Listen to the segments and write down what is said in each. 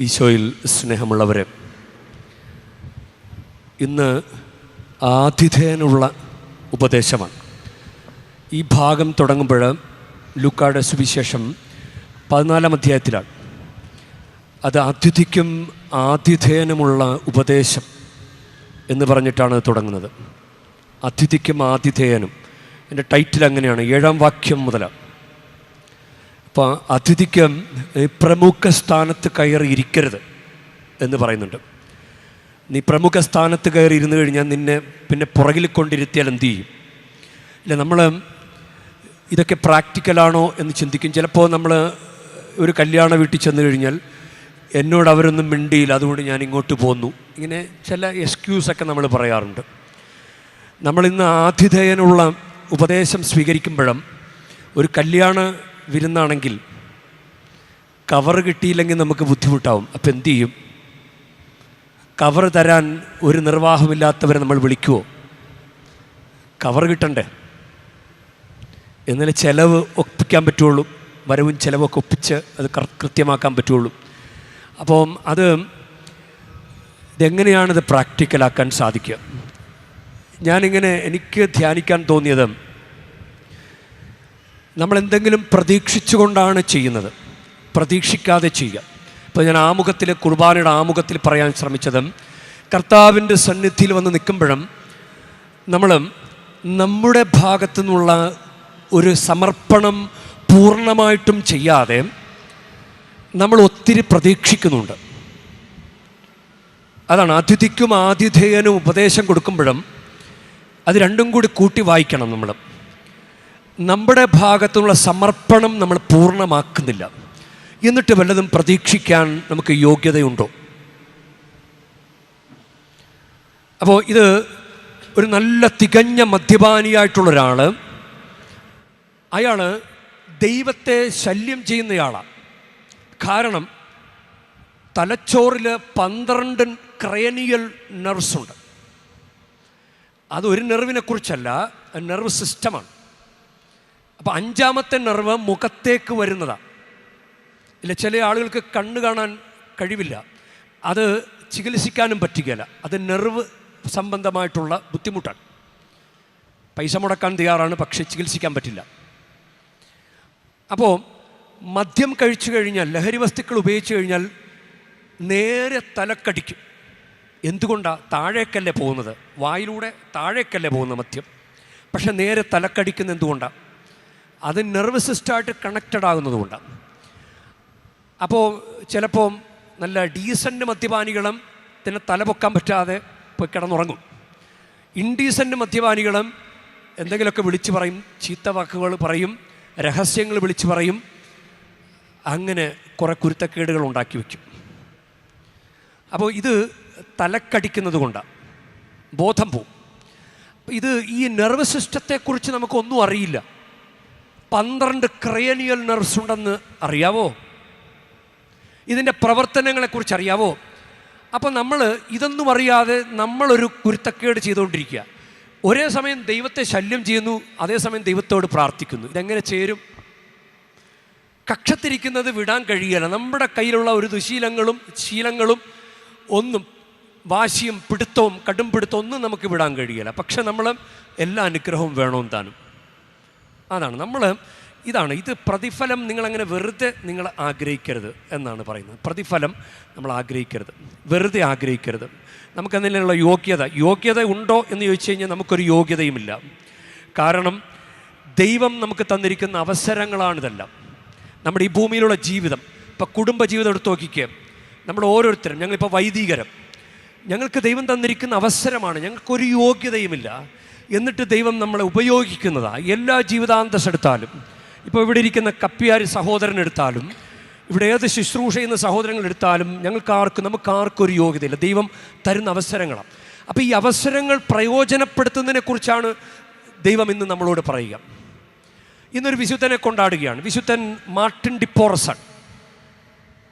ഈശോയിൽ സ്നേഹമുള്ളവരെ ഇന്ന് ആതിഥേയനുള്ള ഉപദേശമാണ്. ഈ ഭാഗം തുടങ്ങുമ്പോൾ ലുക്കാട് സുവിശേഷം പതിനാലാം അധ്യായത്തിലാണ്. അത് അതിഥിക്കും ആതിഥേയനുമുള്ള ഉപദേശം എന്ന് പറഞ്ഞിട്ടാണ് തുടങ്ങുന്നത്. അതിഥിക്കും ആതിഥേയനും. എന്റെ ടൈറ്റിൽ അങ്ങനെയാണ് ഏഴാം വാക്യം മുതലാണ്. അപ്പോൾ അതിഥിക്ക് പ്രമുഖ സ്ഥാനത്ത് കയറി ഇരിക്കരുത് എന്ന് പറയുന്നുണ്ട്. നീ പ്രമുഖ സ്ഥാനത്ത് കയറി ഇരുന്ന് കഴിഞ്ഞാൽ നിന്നെ പിന്നെ പുറകിൽ കൊണ്ടിരുത്തിയാൽ എന്ത് ചെയ്യും? ഇല്ല നമ്മൾ ഇതൊക്കെ പ്രാക്ടിക്കലാണോ എന്ന് ചിന്തിക്കും. ചിലപ്പോൾ നമ്മൾ ഒരു കല്യാണ വീട്ടിൽ ചെന്ന് കഴിഞ്ഞാൽ എന്നോട് അവരൊന്നും മിണ്ടിയില്ല അതുകൊണ്ട് ഞാൻ ഇങ്ങോട്ട് പോന്നു. ഇങ്ങനെ ചില എക്സ്ക്യൂസൊക്കെ നമ്മൾ പറയാറുണ്ട്. നമ്മളിന്ന് ആതിഥേയനുള്ള ഉപദേശം സ്വീകരിക്കുമ്പോഴും ഒരു കല്യാണ വിരുന്നാണെങ്കിൽ കവർ കിട്ടിയില്ലെങ്കിൽ നമുക്ക് ബുദ്ധിമുട്ടാവും. അപ്പോൾ എന്തു ചെയ്യും? കവർ തരാൻ ഒരു നിർവാഹമില്ലാത്തവരെ നമ്മൾ വിളിക്കുമോ കവർ കിട്ടണ്ടേ? എന്നാലേ ചിലവ് ഒപ്പിക്കാൻ പറ്റുള്ളൂ. വരവും ചിലവൊക്കെ ഒപ്പിച്ച് അത് കൃത്യമാക്കാൻ പറ്റുള്ളൂ. അപ്പോൾ അത് ഇതെങ്ങനെയാണിത് പ്രാക്ടിക്കലാക്കാൻ സാധിക്കുക? ഞാനിങ്ങനെ എനിക്ക് ധ്യാനിക്കാൻ തോന്നിയത് നമ്മൾ എന്തെങ്കിലും പ്രതീക്ഷിച്ചുകൊണ്ടാണ് ചെയ്യുന്നത്. പ്രതീക്ഷിക്കാതെ ചെയ്യുക. ഇപ്പോൾ ഞാൻ ആമുഖത്തിൽ കുർബാനയുടെ ആമുഖത്തിൽ പറയാൻ ശ്രമിച്ചതും കർത്താവിന്റെ സന്നിധിയിൽ വന്ന് നിൽക്കുമ്പോഴും നമ്മൾ നമ്മുടെ ഭാഗത്തു നിന്നുള്ള ഒരു സമർപ്പണം പൂർണമായിട്ടും ചെയ്യാതെ നമ്മൾ ഒത്തിരി പ്രതീക്ഷിക്കുന്നുണ്ട്. അതാണ് അതിഥിക്കും ആതിഥേയനും ഉപദേശം കൊടുക്കുമ്പോഴും അത് രണ്ടും കൂടി കൂട്ടി വായിക്കണം നമ്മൾ നമ്മുടെ ഭാഗത്തുനിന്നുള്ള സമർപ്പണം നമ്മൾ പൂർണമാക്കുന്നില്ല. എന്നിട്ട് വല്ലതും പ്രതീക്ഷിക്കാൻ നമുക്ക് യോഗ്യതയുണ്ടോ? അപ്പോൾ ഇത് ഒരു നല്ല തികഞ്ഞ മദ്യപാനിയായിട്ടുള്ള ഒരാൾ അയാൾ ദൈവത്തെ ശല്യം ചെയ്യുന്നയാളാണ് കാരണം തലച്ചോറിൽ പന്ത്രണ്ട് ക്രേനിയൽ നെർവ്സ് ഉണ്ട് അത് ഒരു നെർവിനെ കുറിച്ചല്ല നെർവ് സിസ്റ്റമാണ്. അപ്പോൾ അഞ്ചാമത്തെ നെർവ് മുഖത്തേക്ക് വരുന്നതാണ് ഇല്ല ചില ആളുകൾക്ക് കണ്ണ് കാണാൻ കഴിവില്ല. അത് ചികിത്സിക്കാനും പറ്റുകയില്ല. അത് നെർവ് സംബന്ധമായിട്ടുള്ള ബുദ്ധിമുട്ടാണ്. പൈസ മുടക്കാൻ തയ്യാറാണ് പക്ഷെ ചികിത്സിക്കാൻ പറ്റില്ല. അപ്പോൾ മദ്യം കഴിച്ചു കഴിഞ്ഞാൽ ലഹരി വസ്തുക്കൾ ഉപയോഗിച്ച് കഴിഞ്ഞാൽ നേരെ തലക്കടിക്കും. എന്തുകൊണ്ടാണ് താഴേക്കല്ലേ പോകുന്നത്? വായിലൂടെ താഴേക്കല്ലേ പോകുന്നത് മദ്യം? പക്ഷെ നേരെ തലക്കടിക്കുന്ന എന്തുകൊണ്ടാണ് അത് നെർവ് സിസ്റ്റമായിട്ട് കണക്റ്റഡ് ആകുന്നത് കൊണ്ടാണ് അപ്പോൾ ചിലപ്പോൾ നല്ല ഡീസന്റ് മദ്യപാനികളും തന്നെ തലപൊക്കാൻ പറ്റാതെ പോയി കിടന്നുറങ്ങും. ഇൻഡീസന്റ് മദ്യപാനികളും എന്തെങ്കിലുമൊക്കെ വിളിച്ചു പറയും ചീത്ത വാക്കുകൾ പറയും രഹസ്യങ്ങൾ വിളിച്ചു പറയും അങ്ങനെ കുറേ കുരുത്തക്കേടുകൾ ഉണ്ടാക്കി വയ്ക്കും. അപ്പോൾ ഇത് തലക്കടിക്കുന്നത് കൊണ്ടാണ് ബോധം പോവും. ഇത് ഈ നെർവസ് സിസ്റ്റത്തെക്കുറിച്ച് നമുക്കൊന്നും അറിയില്ല. പന്ത്രണ്ട് ക്രേനിയൽ നെർവ്സ് ഉണ്ടെന്ന് അറിയാവോ? ഇതിന്റെ പ്രവർത്തനങ്ങളെക്കുറിച്ച് അറിയാവോ? അപ്പോൾ നമ്മൾ ഇതൊന്നും അറിയാതെ നമ്മളൊരു കുരുത്തക്കേട് ചെയ്തുകൊണ്ടിരിക്കുക. ഒരേ സമയം ദൈവത്തെ ശല്യം ചെയ്യുന്നു അതേസമയം ദൈവത്തോട് പ്രാർത്ഥിക്കുന്നു. ഇതെങ്ങനെ ചേരും? കക്ഷത്തിരിക്കുന്നത് വിടാൻ കഴിയില്ല. നമ്മുടെ കയ്യിലുള്ള ഒരു ദുശീലങ്ങളും ശീലങ്ങളും ഒന്നും വാശിയും പിടുത്തവും കടും പിടുത്തവും ഒന്നും നമുക്ക് വിടാൻ കഴിയില്ല. പക്ഷെ നമ്മൾ എല്ലാ അനുഗ്രഹവും വേണമെന്ന് താനും. അതാണ്. നമ്മൾ ഇതാണ് ഇത് പ്രതിഫലം നിങ്ങളങ്ങനെ വെറുതെ നിങ്ങൾ ആഗ്രഹിക്കരുത് എന്നാണ് പറയുന്നത്. പ്രതിഫലം നമ്മൾ ആഗ്രഹിക്കരുത്. വെറുതെ ആഗ്രഹിക്കരുത്. നമുക്കതിനുള്ള യോഗ്യത? യോഗ്യത ഉണ്ടോ എന്ന് ചോദിച്ചു കഴിഞ്ഞാൽ നമുക്കൊരു യോഗ്യതയുമില്ല. കാരണം ദൈവം നമുക്ക് തന്നിരിക്കുന്ന അവസരങ്ങളാണിതെല്ലാം നമ്മുടെ ഈ ഭൂമിയിലുള്ള ജീവിതം. ഇപ്പോൾ കുടുംബ ജീവിതം എടുത്ത് നോക്കിക്കുക നമ്മൾ ഓരോരുത്തരും ഞങ്ങളിപ്പോൾ വൈദികരം. ഞങ്ങൾക്ക് ദൈവം തന്നിരിക്കുന്ന അവസരമാണ്. ഞങ്ങൾക്കൊരു യോഗ്യതയുമില്ല. എന്നിട്ട് ദൈവം നമ്മളെ ഉപയോഗിക്കുന്നതാണ് എല്ലാ ജീവിതാന്തസ്സെടുത്താലും ഇപ്പോൾ ഇവിടെ ഇരിക്കുന്ന കപ്പിയാരി സഹോദരൻ എടുത്താലും ഇവിടെ ഏത് ശുശ്രൂഷ ചെയ്യുന്ന സഹോദരങ്ങൾ എടുത്താലും ഞങ്ങൾക്ക് ആർക്കും നമുക്ക് ആർക്കും ഒരു യോഗ്യതയില്ല. ദൈവം തരുന്ന അവസരങ്ങളാണ് അപ്പോൾ ഈ അവസരങ്ങൾ പ്രയോജനപ്പെടുത്തുന്നതിനെക്കുറിച്ചാണ് ദൈവം ഇന്ന് നമ്മളോട് പറയുക. ഇന്നൊരു വിശുദ്ധനെ കൊണ്ടാടുകയാണ്. വിശുദ്ധൻ മാർട്ടിൻ ഡിപ്പോറസൺ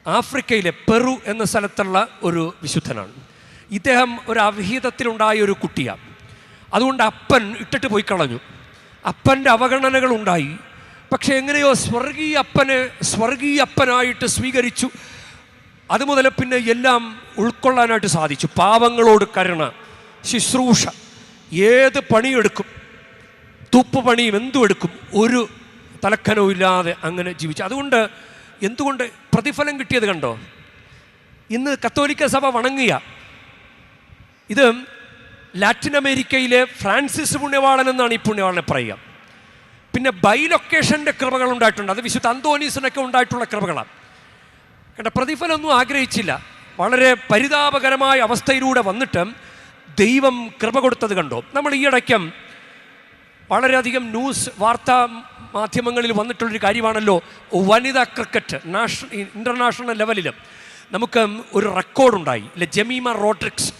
ആഫ്രിക്കയിലെ പെറു എന്ന സ്ഥലത്തുള്ള ഒരു വിശുദ്ധനാണ്. ഇദ്ദേഹം ഒരു അവിഹിതത്തിലുണ്ടായ ഒരു കുട്ടിയാണ് അതുകൊണ്ട് അപ്പൻ ഇട്ടിട്ട് പോയി കളഞ്ഞു. അപ്പന്റെ അവഗണനകൾ ഉണ്ടായി. പക്ഷെ എങ്ങനെയോ സ്വർഗീയ അപ്പനെ സ്വർഗീയ അപ്പനായിട്ട് സ്വീകരിച്ചു. അതുമുതൽ പിന്നെ എല്ലാം ഉൾക്കൊള്ളാനായിട്ട് സാധിച്ചു. പാവങ്ങളോട് കരുണ ശുശ്രൂഷ ഏത് പണിയെടുക്കും തുപ്പ് പണിയും എന്തും എടുക്കും ഒരു തലക്കനവും ഇല്ലാതെ അങ്ങനെ ജീവിച്ചു. അതുകൊണ്ട് എന്തുകൊണ്ട് പ്രതിഫലം കിട്ടിയത് കണ്ടോ? ഇന്ന് കത്തോലിക്ക സഭ വണങ്ങിയ ഇത് ലാറ്റിൻ അമേരിക്കയിലെ ഫ്രാൻസിസ് പുണ്യവാളൻ എന്നാണ് ഈ പുണ്യവാളനെ പറയുക. പിന്നെ ബൈലൊക്കേഷന്റെ കൃപകൾ ഉണ്ടായിട്ടുണ്ട്. അത് വിശുദ്ധ അന്തോനീസിനൊക്കെ ഉണ്ടായിട്ടുള്ള കൃപകളാണ്. കേട്ട പ്രതിഫലമൊന്നും ആഗ്രഹിച്ചില്ല. വളരെ പരിതാപകരമായ അവസ്ഥയിലൂടെ വന്നിട്ട് ദൈവം കൃപ കൊടുത്തത് കണ്ടോ. നമ്മൾ ഈയിടയ്ക്കും വളരെയധികം ന്യൂസ് വാർത്താ മാധ്യമങ്ങളിൽ വന്നിട്ടുള്ളൊരു കാര്യമാണല്ലോ വനിതാ ക്രിക്കറ്റ് നാഷണൽ ഇന്റർനാഷണൽ ലെവലിൽ നമുക്ക് ഒരു റെക്കോർഡുണ്ടായി. ഇല്ലേ ജമീമ റോഡ്രിക്സ്.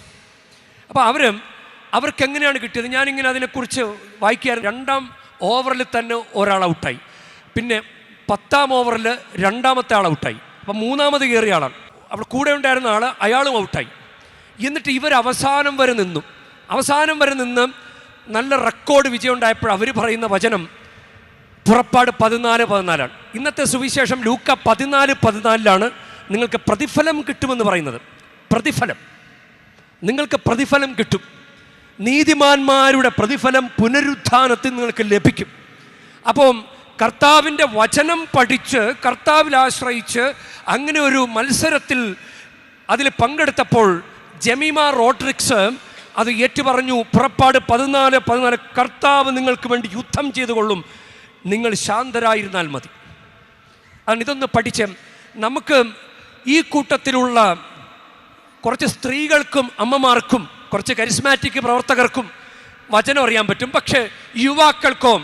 അപ്പോൾ അവർ അവർക്ക് എങ്ങനെയാണ് കിട്ടിയത്? ഞാനിങ്ങനെ അതിനെക്കുറിച്ച് വായിക്കാൻ രണ്ടാം ഓവറിൽ തന്നെ ഒരാൾ ഔട്ടായി. പിന്നെ പത്താം ഓവറിൽ രണ്ടാമത്തെ ആൾ ഔട്ടായി. അപ്പം മൂന്നാമത് കയറിയ ആളാണ്. അവിടെ കൂടെ ഉണ്ടായിരുന്ന ആൾ അയാളും ഔട്ടായി. എന്നിട്ട് ഇവർ അവസാനം വരെ നിന്നു. അവസാനം വരെ നിന്ന് നല്ല റെക്കോർഡ് വിജയം ഉണ്ടായപ്പോൾ അവർ പറയുന്ന വചനം പുറപ്പാട് പതിനാല് പതിനാലാണ്. ഇന്നത്തെ സുവിശേഷം ലൂക്ക പതിനാല് പതിനാലിലാണ് നിങ്ങൾക്ക് പ്രതിഫലം കിട്ടുമെന്ന് പറയുന്നത്. പ്രതിഫലം. നിങ്ങൾക്ക് പ്രതിഫലം കിട്ടും. നീതിമാന്മാരുടെ പ്രതിഫലം പുനരുത്ഥാനത്തിൽ നിങ്ങൾക്ക് ലഭിക്കും. അപ്പം കർത്താവിന്റെ വചനം പഠിച്ച് കർത്താവിൽ ആശ്രയിച്ച് അങ്ങനെ ഒരു മത്സരത്തിൽ അതിൽ പങ്കെടുത്തപ്പോൾ ജമീമ റോഡ്രിക്സ് അത് ഏറ്റുപറഞ്ഞു പുറപ്പാട് പതിനാല് പതിനാല് കർത്താവ് നിങ്ങൾക്ക് വേണ്ടി യുദ്ധം ചെയ്തുകൊള്ളും. നിങ്ങൾ ശാന്തരായിരുന്നാൽ മതി. അതാണ് ഇതൊന്ന് പഠിച്ച് നമുക്ക് ഈ കൂട്ടത്തിലുള്ള കുറച്ച് സ്ത്രീകൾക്കും അമ്മമാർക്കും കുറച്ച് കരിസ്മാറ്റിക് പ്രവർത്തകർക്കും വചനം അറിയാൻ പറ്റും. പക്ഷേ യുവാക്കൾക്കോ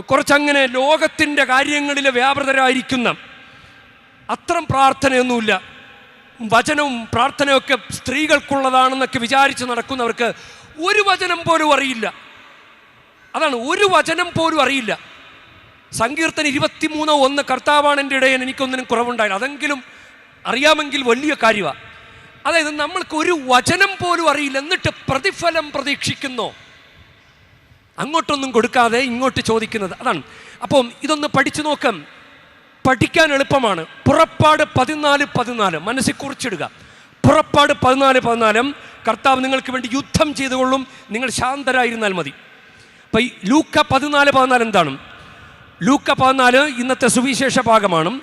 കുറച്ചങ്ങനെ ലോകത്തിന്റെ കാര്യങ്ങളിൽ വ്യാപൃതരായിരിക്കുന്ന അത്രം പ്രാർത്ഥനയൊന്നുമില്ല. വചനവും പ്രാർത്ഥനയൊക്കെ സ്ത്രീകൾക്കുള്ളതാണെന്നൊക്കെ വിചാരിച്ച് നടക്കുന്നവർക്ക് ഒരു വചനം പോലും അറിയില്ല. അതാണ് ഒരു വചനം പോലും അറിയില്ല. സങ്കീർത്തൻ ഇരുപത്തിമൂന്നോ ഒന്ന് കർത്താവാണെന്റെ ഇടയിൽ എനിക്കൊന്നിനും കുറവുണ്ടായില്ല. അതെങ്കിലും അറിയാമെങ്കിൽ വലിയ കാര്യമാണ് അതായത് നമ്മൾക്ക് ഒരു വചനം പോലും അറിയില്ല. എന്നിട്ട് പ്രതിഫലം പ്രതീക്ഷിക്കുന്നു. അങ്ങോട്ടൊന്നും കൊടുക്കാതെ ഇങ്ങോട്ട് ചോദിക്കുന്നത്. അതാണ്. അപ്പം ഇതൊന്ന് പഠിച്ചു നോക്കാം. പഠിക്കാൻ എളുപ്പമാണ്. പുറപ്പാട് പതിനാല് പതിനാല്. മനസ്സിൽ കുറിച്ചിടുക. പുറപ്പാട് പതിനാല് പതിനാലും. കർത്താവ് നിങ്ങൾക്ക് വേണ്ടി യുദ്ധം ചെയ്തുകൊള്ളും. നിങ്ങൾ ശാന്തരായിരുന്നാൽ മതി. അപ്പം ഈ ലൂക്ക പതിനാല് പതിനാല് എന്താണ്? ലൂക്ക പതിനാല് ഇന്നത്തെ സുവിശേഷ ഭാഗമാണ്.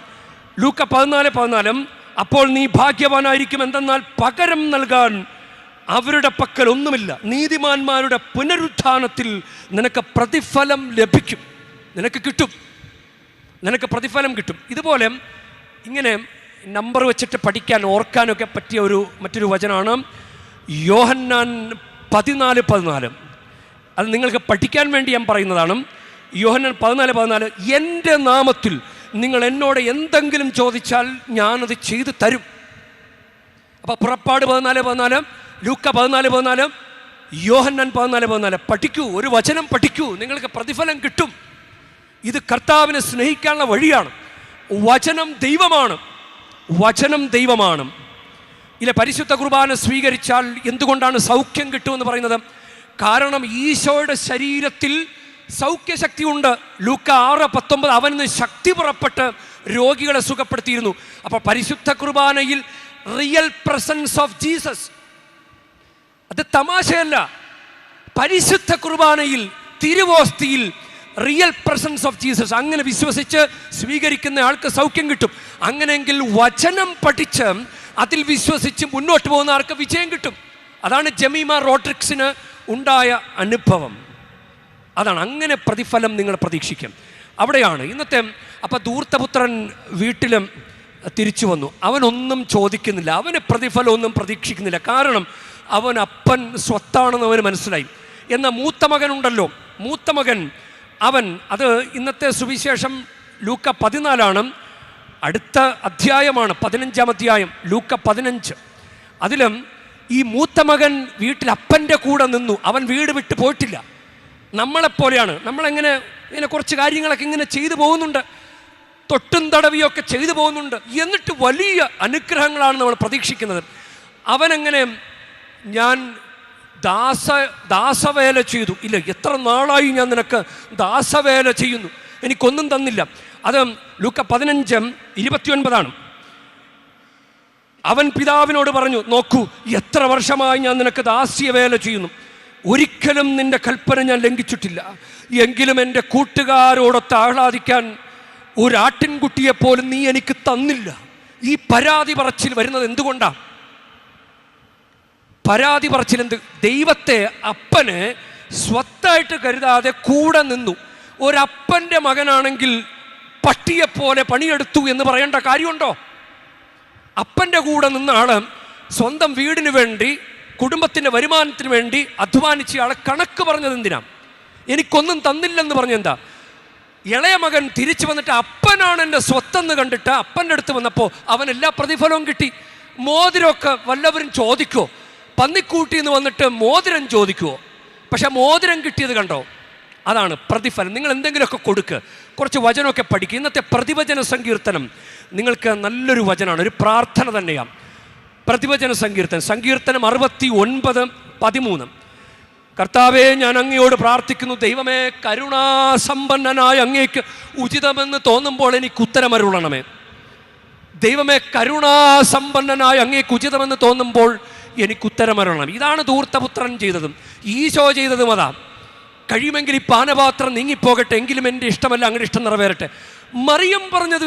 ലൂക്ക പതിനാല് പതിനാലും അപ്പോൾ നീ ഭാഗ്യവാനായിരിക്കും എന്തെന്നാൽ പകരം നൽകാൻ അവരുടെ പക്കൽ ഒന്നുമില്ല. നീതിമാന്മാരുടെ പുനരുത്ഥാനത്തിൽ നിനക്ക് പ്രതിഫലം ലഭിക്കും. നിനക്ക് കിട്ടും. നിനക്ക് പ്രതിഫലം കിട്ടും. ഇതുപോലെ ഇങ്ങനെ നമ്പർ വെച്ചിട്ട് പഠിക്കാൻ ഓർക്കാനൊക്കെ പറ്റിയ ഒരു മറ്റൊരു വചനമാണ് യോഹന്നാൻ പതിനാല് പതിനാല്. അത് നിങ്ങൾക്ക് പഠിക്കാൻ വേണ്ടി ഞാൻ പറയുന്നതാണ്. യോഹന്നാൻ പതിനാല് പതിനാല് എന്റെ നാമത്തിൽ നിങ്ങൾ എന്നോട് എന്തെങ്കിലും ചോദിച്ചാൽ ഞാനത് ചെയ്തു തരും. അപ്പോൾ പുറപ്പാട് പതിനാല് പതിനാല് ലൂക്ക പതിനാല് പതിനാല് യോഹന്നാൻ പതിനാല് പതിനാല്. പഠിക്കൂ ഒരു വചനം പഠിക്കൂ നിങ്ങൾക്ക് പ്രതിഫലം കിട്ടും. ഇത് കർത്താവിനെ സ്നേഹിക്കാനുള്ള വഴിയാണ്. വചനം ദൈവമാണ്. വചനം ദൈവമാണ്. ഇല്ല പരിശുദ്ധ കുർബാന സ്വീകരിച്ചാൽ എന്തുകൊണ്ടാണ് സൗഖ്യം കിട്ടുമെന്ന് പറയുന്നത്? കാരണം ഈശോയുടെ ശരീരത്തിൽ സൗഖ്യശക്തി ഉണ്ട് ലൂക്ക ആറ് പത്തൊമ്പത് അവനിന്ന് ശക്തി പുറപ്പെട്ട് രോഗികളെ സുഖപ്പെടുത്തിയിരുന്നു. അപ്പോൾ പരിശുദ്ധ കുർബാനയിൽ റിയൽ പ്രസൻസ് ഓഫ് ജീസസ് അത് തമാശയല്ല. പരിശുദ്ധ കുർബാനയിൽ തിരുവോസ്തിയിൽ റിയൽ പ്രസൻസ് ഓഫ് ജീസസ് അങ്ങനെ വിശ്വസിച്ച് സ്വീകരിക്കുന്ന ആൾക്ക് സൗഖ്യം കിട്ടും. അങ്ങനെയെങ്കിൽ വചനം പഠിച്ച് അതിൽ വിശ്വസിച്ച് മുന്നോട്ട് പോകുന്ന ആൾക്ക് വിജയം കിട്ടും. അതാണ് ജമീമ റോട്രിക്സിന് ഉണ്ടായ അനുഭവം. അതാണ് അങ്ങനെ പ്രതിഫലം നിങ്ങൾ പ്രതീക്ഷിക്കും. അവിടെയാണ് ഇന്നത്തെ അപ്പം ധൂർത്തപുത്രൻ വീട്ടിലും തിരിച്ചു വന്നു. അവനൊന്നും ചോദിക്കുന്നില്ല. അവന് പ്രതിഫലമൊന്നും പ്രതീക്ഷിക്കുന്നില്ല. കാരണം അവൻ അപ്പൻ സ്വത്താണെന്ന് അവന് മനസ്സിലായി. എന്ന മൂത്ത മകനുണ്ടല്ലോ. മൂത്ത മകൻ അവൻ അത് ഇന്നത്തെ സുവിശേഷം ലൂക്ക പതിനാലാണ്. അടുത്ത അധ്യായമാണ് പതിനഞ്ചാം അധ്യായം ലൂക്ക പതിനഞ്ച്. അതിലും ഈ മൂത്ത മകൻ വീട്ടിൽ അപ്പന്റെ കൂടെ നിന്നു. അവൻ വീട് വിട്ട് പോയിട്ടില്ല. നമ്മളെപ്പോലെയാണ്. നമ്മളെങ്ങനെ ഇങ്ങനെ കുറച്ച് കാര്യങ്ങളൊക്കെ ഇങ്ങനെ ചെയ്തു പോകുന്നുണ്ട്. തൊട്ടും തടവിയൊക്കെ ചെയ്തു പോകുന്നുണ്ട്. എന്നിട്ട് വലിയ അനുഗ്രഹങ്ങളാണ് നമ്മൾ പ്രതീക്ഷിക്കുന്നത്. അവനെങ്ങനെ ഞാൻ ദാസ ദാസവേല ചെയ്തു. ഇല്ല എത്ര നാളായി ഞാൻ നിനക്ക് ദാസവേല ചെയ്യുന്നു. എനിക്കൊന്നും തന്നില്ല. അത് ലൂക്ക പതിനഞ്ച് ഇരുപത്തിയൊൻപതാണ്. അവൻ പിതാവിനോട് പറഞ്ഞു നോക്കൂ എത്ര വർഷമായി ഞാൻ നിനക്ക് ദാസ്യവേല ചെയ്യുന്നു. ഒരിക്കലും നിന്റെ കൽപ്പന ഞാൻ ലംഘിച്ചിട്ടില്ല. എങ്കിലും എന്റെ കൂട്ടുകാരോടൊത്ത് ആഹ്ലാദിക്കാൻ ഒരാട്ടിൻകുട്ടിയെ പോലും നീ എനിക്ക് തന്നില്ല. ഈ പരാതി പറച്ചിൽ വരുന്നത് എന്തുകൊണ്ടാണ് പരാതി പറച്ചിൽ എന്ത്? ദൈവത്തെ അപ്പന് സ്വത്തായിട്ട് കരുതാതെ കൂടെ നിന്നു. ഒരപ്പന്റെ മകനാണെങ്കിൽ പട്ടിയെപ്പോലെ പണിയെടുത്തു എന്ന് പറയേണ്ട കാര്യമുണ്ടോ? അപ്പന്റെ കൂടെ നിന്നാണ് സ്വന്തം വീടിന് വേണ്ടി കുടുംബത്തിന്റെ വരുമാനത്തിന് വേണ്ടി അധ്വാനിച്ച് ആളെ കണക്ക് പറഞ്ഞത് എന്തിനാ? എനിക്കൊന്നും തന്നില്ലെന്ന് പറഞ്ഞെന്താ? ഇളയ മകൻ തിരിച്ചു വന്നിട്ട് അപ്പനാണ് എന്റെ സ്വത്തെന്ന് കണ്ടിട്ട് അപ്പന്റെ അടുത്ത് വന്നപ്പോൾ അവൻ എല്ലാ പ്രതിഫലവും കിട്ടി. മോതിരമൊക്കെ വല്ലവരും ചോദിക്കുമോ പന്നിക്കൂട്ടി എന്ന് വന്നിട്ട് മോതിരം ചോദിക്കുമോ പക്ഷെ മോതിരം കിട്ടിയത് കണ്ടോ? അതാണ് പ്രതിഫലം. നിങ്ങൾ എന്തെങ്കിലുമൊക്കെ കൊടുക്ക്. കുറച്ച് വചനമൊക്കെ പഠിക്കുക ഇന്നത്തെ പ്രതിവചന സങ്കീർത്തനം നിങ്ങൾക്ക് നല്ലൊരു വചനമാണ്. ഒരു പ്രാർത്ഥന തന്നെയാണ്. പ്രതിവചന സങ്കീർത്തനം. സങ്കീർത്തനം അറുപത്തി ഒൻപത് പതിമൂന്ന്. കർത്താവെ ഞാൻ അങ്ങയോട് പ്രാർത്ഥിക്കുന്നു. ദൈവമേ കരുണാസമ്പന്നനായ അങ്ങേക്ക് ഉചിതമെന്ന് തോന്നുമ്പോൾ എനിക്ക് ഉത്തരമരുളണമേ. ദൈവമേ കരുണാസമ്പന്നനായ അങ്ങേക്ക് ഉചിതമെന്ന് തോന്നുമ്പോൾ എനിക്ക് ഉത്തരമരുളണം. ഇതാണ് ധൂർത്തപുത്രൻ ചെയ്തതും ഈശോ ചെയ്തതും അതാ. കഴിയുമെങ്കിൽ ഈ പാനപാത്രം നീങ്ങിപ്പോകട്ടെ എങ്കിലും എന്റെ ഇഷ്ടമല്ല അങ്ങനെ ഇഷ്ടം നിറവേറട്ടെ. മറിയം പറഞ്ഞത്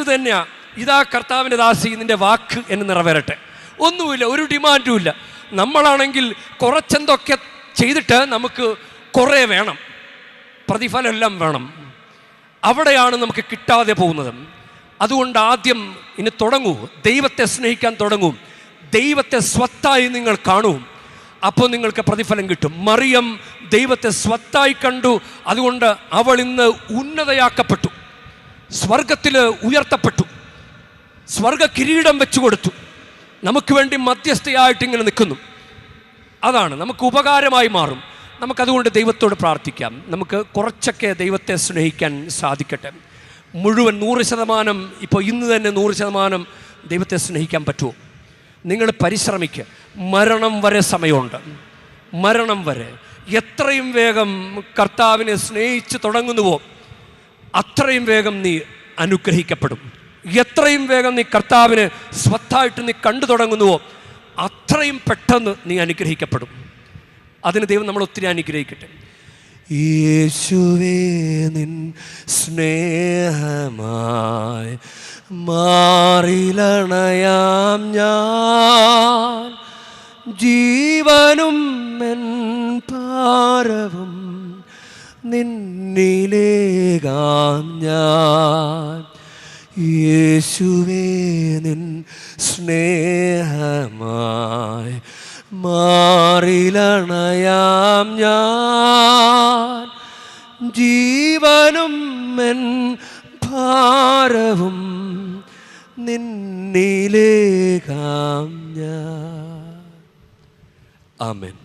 ഇത് കർത്താവിന്റെ ദാസി നിന്റെ വാക്ക് എന്ന് നിറവേറട്ടെ. ഒന്നുമില്ല ഒരു ഡിമാൻഡും ഇല്ല. നമ്മളാണെങ്കിൽ കുറച്ചെന്തൊക്കെ ചെയ്തിട്ട് നമുക്ക് കുറേ വേണം. പ്രതിഫലമെല്ലാം വേണം. അവിടെയാണ് നമുക്ക് കിട്ടാതെ പോകുന്നത്. അതുകൊണ്ട് ആദ്യം ഇനി തുടങ്ങൂ. ദൈവത്തെ സ്നേഹിക്കാൻ തുടങ്ങൂ. ദൈവത്തെ സ്വത്തായി നിങ്ങൾ കാണൂ. അപ്പോൾ നിങ്ങൾക്ക് പ്രതിഫലം കിട്ടും. മറിയം ദൈവത്തെ സ്വത്തായി കണ്ടു. അതുകൊണ്ട് അവൾ ഇന്ന് ഉന്നതയാക്കപ്പെട്ടു. സ്വർഗത്തിൽ ഉയർത്തപ്പെട്ടു. സ്വർഗ കിരീടം വെച്ചു കൊടുത്തു നമുക്ക് വേണ്ടി മധ്യസ്ഥയായിട്ട് ഇങ്ങനെ നിൽക്കുന്നു. അതാണ് നമുക്ക് ഉപകാരമായി മാറും. നമുക്കതുകൊണ്ട് ദൈവത്തോട് പ്രാർത്ഥിക്കാം. നമുക്ക് കുറച്ചൊക്കെ ദൈവത്തെ സ്നേഹിക്കാൻ സാധിക്കട്ടെ. മുഴുവൻ നൂറ് ശതമാനം ഇപ്പോൾ ഇന്ന് തന്നെ നൂറ് ശതമാനം ദൈവത്തെ സ്നേഹിക്കാൻ പറ്റുമോ? നിങ്ങൾ പരിശ്രമിക്കുക മരണം വരെ സമയമുണ്ട്. മരണം വരെ. എത്രയും വേഗം കർത്താവിനെ സ്നേഹിച്ച് തുടങ്ങുന്നുവോ അത്രയും വേഗം നീ അനുഗ്രഹിക്കപ്പെടും. എത്രയും വേഗം നീ കർത്താവിനെ സ്വത്തായിട്ട് നീ കണ്ടു തുടങ്ങുന്നുവോ അത്രയും പെട്ടെന്ന് നീ അനുഗ്രഹിക്കപ്പെടും. അതിന് ദൈവം നമ്മൾ ഒത്തിരി അനുഗ്രഹിക്കട്ടെ. യേശുവേ നിൻ സ്നേഹമായി മാറിലണയാം ഞാൻ. ജീവനും എൻ പാരവും നിന്നിലേകാം ഞാൻ. യേശുവേ നിൻ സ്നേഹമായി മാറിലണയാം ഞാൻ. ജീവനും എൻ ഭാരവും നിന്നിലേകാം ഞാൻ. ആമേൻ.